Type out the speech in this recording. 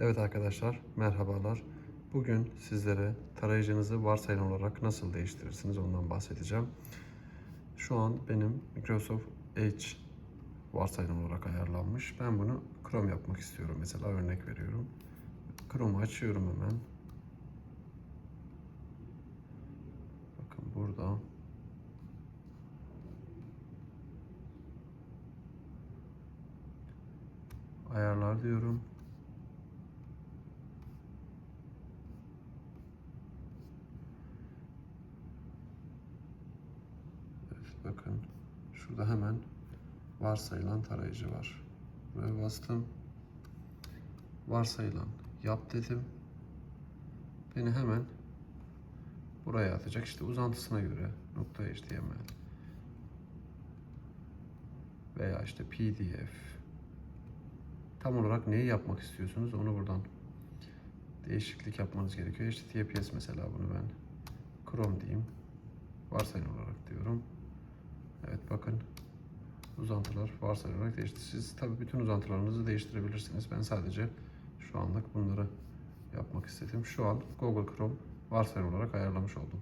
Evet arkadaşlar, merhabalar. Bugün sizlere tarayıcınızı varsayılan olarak nasıl değiştirirsiniz ondan bahsedeceğim. Şu an benim Microsoft Edge varsayılan olarak ayarlanmış. Ben bunu Chrome yapmak istiyorum. Mesela örnek veriyorum. Chrome'u açıyorum hemen. Bakın burada. Ayarlar diyorum. Evet, bakın şurada hemen varsayılan tarayıcı var. Buraya bastım. Varsayılan yap dedim. Beni hemen buraya atacak. İşte uzantısına göre nokta HTML veya işte PDF tam olarak neyi yapmak istiyorsunuz onu buradan değişiklik yapmanız gerekiyor. HTTPS mesela bunu ben Chrome diyeyim. Varsayılan olarak diyorum. Bakın uzantılar varsayılan olarak değişti. Siz tabi bütün uzantılarınızı değiştirebilirsiniz. Ben sadece şu anlık bunları yapmak istedim. Şu an Google Chrome varsayılan olarak ayarlamış oldum.